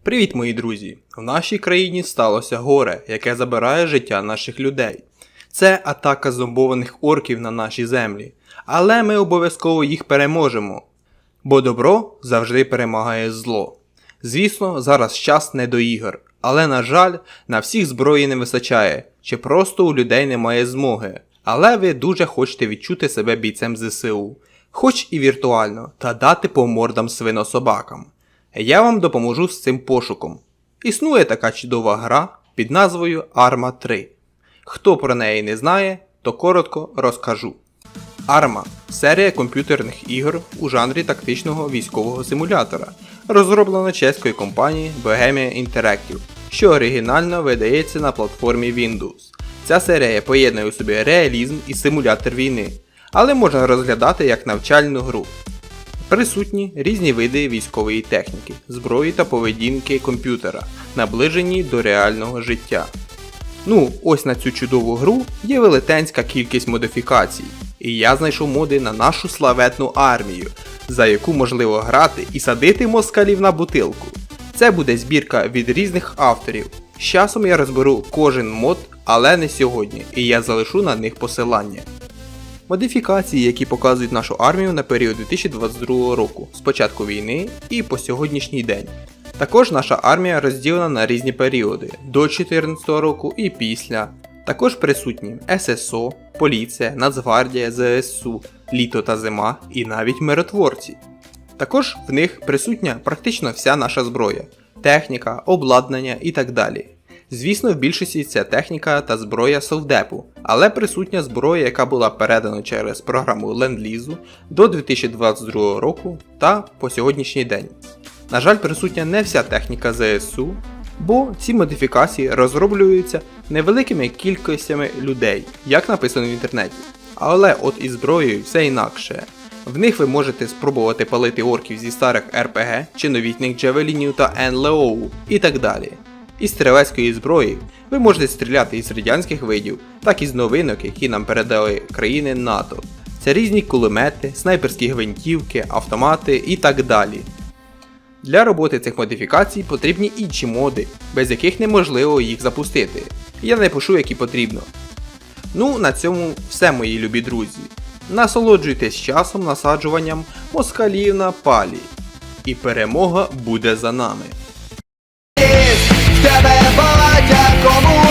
Привіт, мої друзі! В нашій країні сталося горе, яке забирає життя наших людей. Це атака зомбованих орків на наші землі. Але ми обов'язково їх переможемо. Бо добро завжди перемагає зло. Звісно, зараз час не до ігор, але на жаль, на всіх зброї не вистачає, чи просто у людей немає змоги. Але ви дуже хочете відчути себе бійцем ЗСУ, хоч і віртуально, та дати по мордам свинособакам. Я вам допоможу з цим пошуком. Існує така чудова гра під назвою Arma 3. Хто про неї не знає, то коротко розкажу. Arma серія комп'ютерних ігор у жанрі тактичного військового симулятора, розроблена чеською компанією Bohemia Interactive, що оригінально видається на платформі Windows. Ця серія поєднує у собі реалізм і симулятор війни, але можна розглядати як навчальну гру. Присутні різні види військової техніки, зброї та поведінки комп'ютера, наближені до реального життя. Ну, ось на цю чудову гру є велетенська кількість модифікацій, і я знайшов моди на нашу славетну армію, за яку можливо грати і садити москалів на бутилку. Це буде збірка від різних авторів. З часом я розберу кожен мод, але не сьогодні, і я залишу на них посилання. Модифікації, які показують нашу армію на період 2022 року, з початку війни і по сьогоднішній день. Також наша армія розділена на різні періоди до 2014 року і після. Також присутні ССО, поліція, Нацгвардія, ЗСУ, літо та зима і навіть миротворці. Також в них присутня практично вся наша зброя, техніка, обладнання і так далі. Звісно, в більшості ця техніка та зброя совдепу, але присутня зброя, яка була передана через програму Ленд-Лізу до 2022 року та по сьогоднішній день. На жаль, присутня не вся техніка ЗСУ, бо ці модифікації розроблюються невеликими кількостями людей, як написано в інтернеті. Але от із зброєю все інакше. В них ви можете спробувати палити орків зі старих РПГ чи новітніх джавелінів та НЛО і так далі. Із стрілецької зброї ви можете стріляти із радянських видів, так і з новинок, які нам передали країни НАТО. Це різні кулемети, снайперські гвинтівки, автомати і так далі. Для роботи цих модифікацій потрібні інші моди, без яких неможливо їх запустити. Я не пишу, які потрібно. Ну, на цьому все, мої любі друзі. Насолоджуйтесь часом насаджуванням москалів на палі. І перемога буде за нами. como